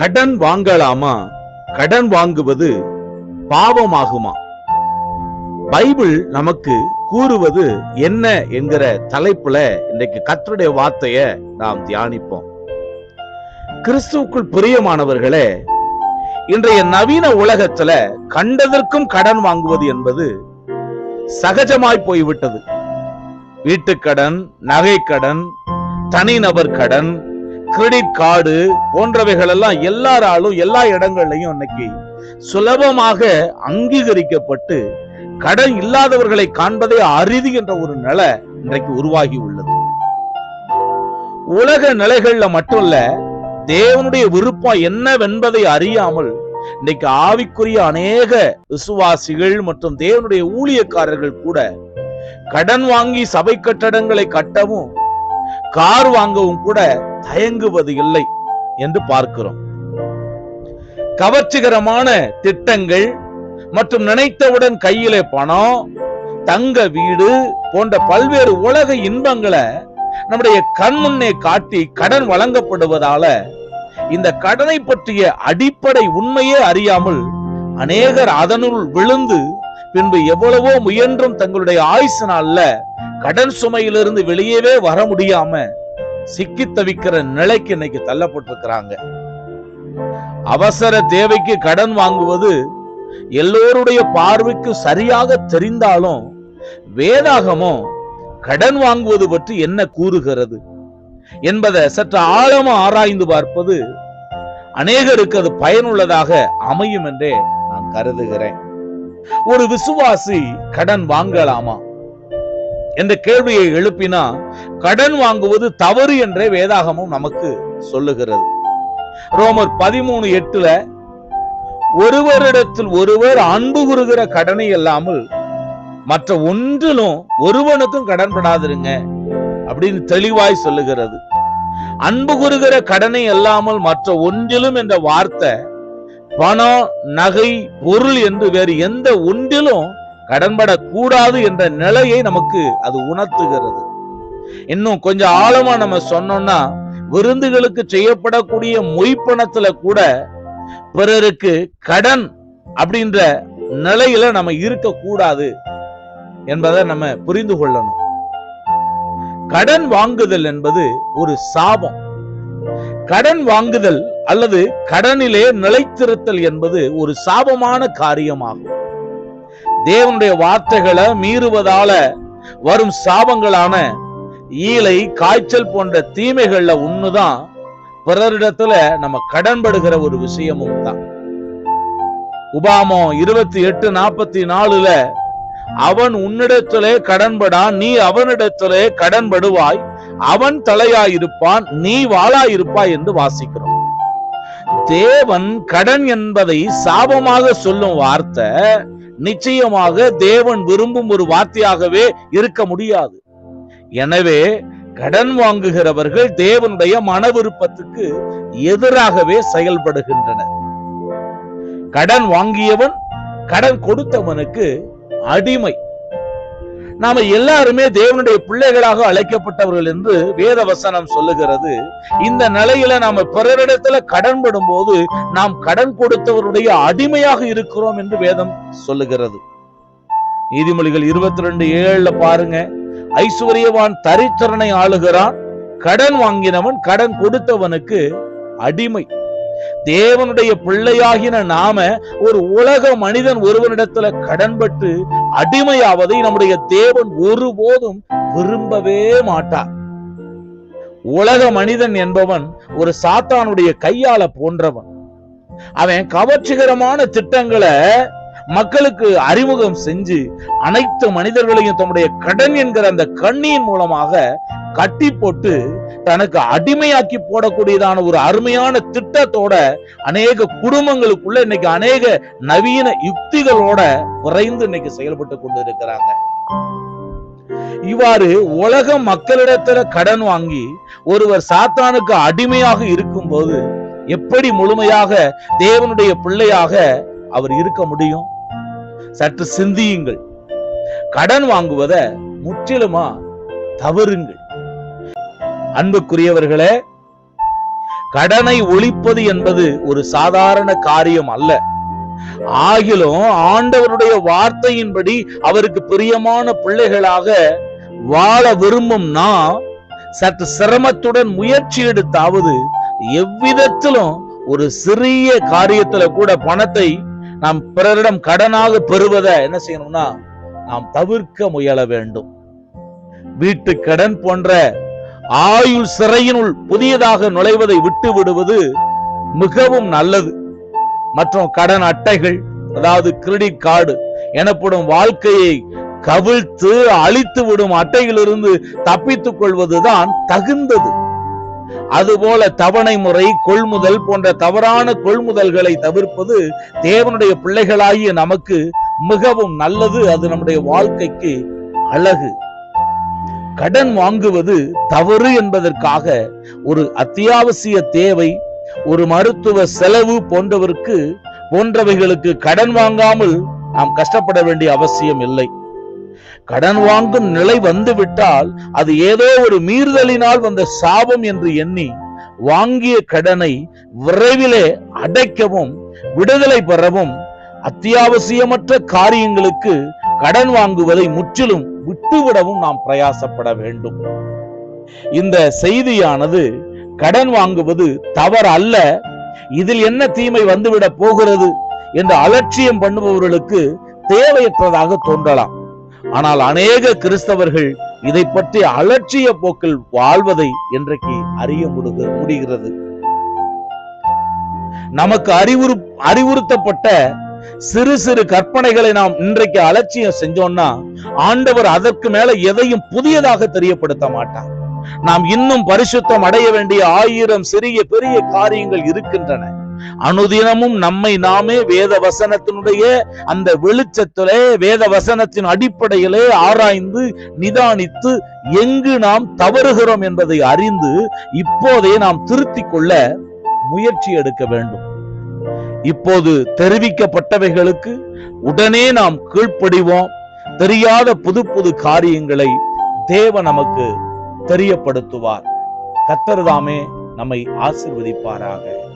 கடன் வாங்கலாமா? கடன் வாங்குவது பாவமாகுமா? பைபிள் நமக்கு கூறுவது என்ன என்கிற தலைப்புல இன்றைக்கு கத்தருடைய வார்த்தைய நாம் தியானிப்போம். கிறிஸ்துவுக்குள் பிரியமானவர்களே இன்றைய நவீன உலகத்துல கண்டதற்கும் கடன் வாங்குவது என்பது சகஜமாய் போய்விட்டது. வீட்டுக்கடன் நகைக்கடன் தனிநபர் கடன் கிரெடிட் கார்டு போன்றவைகள் எல்லாம் எல்லாராலும் எல்லா இடங்கள்லையும் இன்னைக்கு சுலபமாக அங்கீகரிக்கப்பட்டு கடன் இல்லாதவர்களை காண்பதே அரிது என்ற ஒரு நிலை இன்றைக்கு உருவாகி உள்ளது. உலக நிலைகள்ல மட்டுமல்ல தேவனுடைய விருப்பம் என்னவென்பதை அறியாமல் இன்னைக்கு ஆவிக்குரிய அநேக விசுவாசிகள் மற்றும் தேவனுடைய ஊழியக்காரர்கள் கூட கடன் வாங்கி சபை கட்டடங்களை கட்டவும் கார் வாங்கவும் கூட தயங்குவது இல்லை என்று பார்க்கிறோம். கவர்ச்சிகரமான திட்டங்கள் மற்றும் நினைத்தவுடன் கையிலே பணம் தங்க வீடு போன்ற பல்வேறு உலக இன்பங்களை நம்முடைய கண் முன்னே காட்டி கடன் வழங்கப்படுவதால இந்த கடனை பற்றிய அடிப்படை உண்மையே அறியாமல் அநேகர் அதனுள் விழுந்து பின்பு எவ்வளவோ முயன்றும் தங்களுடைய ஆயுசு நாள்ல கடன் சுமையிலிருந்து வெளியவே வர முடியாம சிக்கி தவிக்கிற நிலைக்கு இன்னைக்கு தள்ளப்பட்டிருக்கிறாங்க. அவசர தேவைக்கு கடன் வாங்குவது எல்லோருடைய பார்வைக்கு சரியாக தெரிந்தாலும் வேதாகமோ கடன் வாங்குவது பற்றி என்ன கூறுகிறது என்பதை சற்று ஆழமா ஆராய்ந்து பார்ப்பது அநேகருக்கு அது பயனுள்ளதாக அமையும் என்றே நான் கருதுகிறேன். ஒரு விசுவாசி கடன் வாங்கலாமா? என்ற கேள்வியை எழுப்பினா கடன் வாங்குவது தவறு என்றே வேதாகமும் நமக்கு சொல்லுகிறது. ரோமர் பதிமூணு எட்டுல ஒருவரிடத்தில் ஒருவர் அன்பு கூறுகிற கடனை இல்லாமல் மற்ற ஒன்றிலும் ஒருவனுக்கும் கடன் படாதிருங்க அப்படின்னு தெளிவாய் சொல்லுகிறது. அன்பு கூறுகிற கடனை இல்லாமல் மற்ற ஒன்றிலும் என்ற வார்த்தை பணம் நகை பொருள் என்று வேறு எந்த ஒன்றிலும் கடன்படக்கூடாது என்ற நிலையை நமக்கு அது உணர்த்துகிறது. இன்னும் கொஞ்சம் ஆழமா நம்ம சொன்னோம்னா விருந்துகளுக்கு செய்யப்படக்கூடிய மொய்ப்பணத்துல கூட பிறருக்கு கடன் அப்படின்ற நிலையில நம்ம இருக்கக்கூடாது என்பதை நம்ம புரிந்து கொள்ளணும். கடன் வாங்குதல் என்பது ஒரு சாபம். கடன் வாங்குதல் அல்லது கடனிலே நிலைத்திருத்தல் என்பது ஒரு சாபமான காரியமாகும். தேவனுடைய வார்த்தைகளை மீறுவதால வரும் சாபங்களான ஈலை காய்ச்சல் போன்ற தீமைகள்ல ஒண்ணுதான் பிறரிடத்துல நம்ம கடன்படுகிற ஒரு விஷயமும் தான். உபாமோ இருபத்தி எட்டு நாற்பத்தி நாலுல அவன் உன்னிடத்திலே கடன்படான் நீ அவனிடத்திலே கடன்படுவாய். அவன் தலையாயிருப்பான் நீ வாளாயிருப்பாய் என்று வாசிக்கிறோம். தேவன் கடன் என்பதை சாபமாக சொல்லும் வார்த்தை நிச்சயமாக தேவன் விரும்பும் ஒரு வார்த்தையாகவே இருக்க முடியாது. எனவே கடன் வாங்குகிறவர்கள் தேவனுடைய மன விருப்பத்துக்கு எதிராகவே செயல்படுகின்றனர். கடன் வாங்கியவன் கடன் கொடுத்தவனுக்கு அடிமை. நாம எல்லாருமே தேவனுடைய பிள்ளைகளாக அழைக்கப்பட்டவர்கள் என்று வேத வசனம் சொல்லுகிறது. இந்த நிலையில நாம பிறரிடத்துல கடன் போது நாம் கடன் கொடுத்தவருடைய அடிமையாக இருக்கிறோம் என்று வேதம் சொல்லுகிறது. நீதிமொழிகள் இருபத்தி ரெண்டு ஏழுல பாருங்க. ஐஸ்வர்யவான் தரித்திரனை ஆளுகிறான். கடன் வாங்கினவன் கடன் கொடுத்தவனுக்கு அடிமை. தேவனுடைய பிள்ளையாகின நாம ஒரு உலக மனிதன் ஒருவனிடத்துல கடன்பட்டு அடிமையாவதை நம்முடைய தேவன் ஒருபோதும் விரும்பவே மாட்டார். உலக மனிதன் என்பவன் ஒரு சாத்தானுடைய கையால போன்றவன். அவன் கவர்ச்சிகரமான திட்டங்களை மக்களுக்கு அறிமுகம் செஞ்சு அனைத்து மனிதர்களையும் தம்முடைய கடன் என்கிற அந்த கண்ணியின் மூலமாக கட்டி போட்டு தனக்கு அடிமையாக்கி போடக்கூடியதான ஒரு அருமையான திட்டத்தோட அநேக குடும்பங்களுக்குள்ள இன்னைக்கு அநேக நவீன யுக்திகளோட குறைந்து இன்னைக்கு செயல்பட்டு கொண்டு இருக்கிறாங்க இவ்வாறு உலக மக்களிடத்துல கடன் வாங்கி ஒருவர் சாத்தானுக்கு அடிமையாக இருக்கும் போது எப்படி முழுமையாக தேவனுடைய பிள்ளையாக அவர் இருக்க முடியும்? சற்று சிந்தியுங்கள். கடன் வாங்குவத முற்றிலுமா தவறுங்கள். அன்புக்குரியவர்களே கடனை ஒழிப்பது என்பது ஒரு சாதாரண காரியம் அல்ல. ஆகிலும் ஆண்டவருடைய வார்த்தையின்படி அவருக்கு பிரியமான பிள்ளைகளாக வாழ விரும்பும் நாம் சற்று சிரமத்துடன் முயற்சி எடுத்தாவது எவ்விதத்திலும் ஒரு சிறிய காரியத்துல கூட பணத்தை நாம் பிறரிடம் கடனாக பெறுவதை என்ன செய்யணும்னா நாம் தவிர்க்க முயல வேண்டும். வீட்டு கடன் போன்ற ஆயுள் சிறையினுள் புதியதாக நுழைவதை விட்டு விடுவது மிகவும் நல்லது. மற்றும் கடன் அட்டைகள் அதாவது கிரெடிட் கார்டு எனப்படும் வாழ்க்கையை கவிழ்த்து அழித்து விடும் அட்டையிலிருந்து தப்பித்துக் கொள்வதுதான் தகுந்தது. அதுபோல தவணை முறை கொள்முதல் போன்ற தவறான கொள்முதல்களை தவிர்ப்பது தேவனுடைய பிள்ளைகளாகிய நமக்கு மிகவும் நல்லது. அது நம்முடைய வாழ்க்கைக்கு அழகு. கடன் வாங்குவது தவறு என்பதற்காக ஒரு அத்தியாவசிய தேவை ஒரு மருத்துவ செலவு போன்றவருக்கு போன்றவைகளுக்கு கடன் வாங்காமல் நாம் கஷ்டப்பட வேண்டிய அவசியம் இல்லை. கடன் வாங்கும் நிலை வந்துவிட்டால் அது ஏதோ ஒரு மீறுதலினால் வந்த சாபம் என்று எண்ணி வாங்கிய கடனை விரைவிலே அடைக்கவும் விடுதலை பெறவும் அத்தியாவசியமற்ற காரியங்களுக்கு கடன் வாங்குவதை முற்றிலும் விட்டுவிடவும் நாம் பிரயாசப்பட வேண்டும். இந்த செய்தியானது கடன் வாங்குவது தவறு அல்ல. இதில் என்ன தீமை வந்துவிட போகிறது என்று அலட்சியம் பண்ணுபவர்களுக்கு தேவையற்றதாக தோன்றலாம். ஆனால் அநேக கிறிஸ்தவர்கள் இதை பற்றி அலட்சிய போக்கில் வாழ்வதை இன்றைக்கு அறிய முடிகிறது. நமக்கு அறிவுறு அறிவுறுத்தப்பட்ட சிறு சிறு கற்பனைகளை நாம் இன்றைக்கு அலட்சியம் செஞ்சோம்னா ஆண்டவர் அதற்கு மேல எதையும் புதியதாக தெரியப்படுத்த மாட்டார். நாம் இன்னும் பரிசுத்தம் அடைய வேண்டிய ஆயிரம் சிறிய பெரிய காரியங்கள் இருக்கின்றன. அனுதினமும் நம்மை நாமே வேத வசனத்தினுடைய அந்த வெளிச்சத்திலே வேத வசனத்தின் அடிப்படையிலே ஆராய்ந்து நிதானித்து எங்கு நாம் தவறுகிறோம் என்பதை அறிந்து இப்போதே நாம் திருத்திக் கொள்ள முயற்சி எடுக்க வேண்டும். இப்போது தெரிவிக்கப்பட்டவைகளுக்கு உடனே நாம் கீழ்ப்படிவோம். தெரியாத புது புது காரியங்களை தேவ நமக்கு தெரியப்படுத்துவார். கத்தர்தாமே நம்மை ஆசிர்வதிப்பாராக.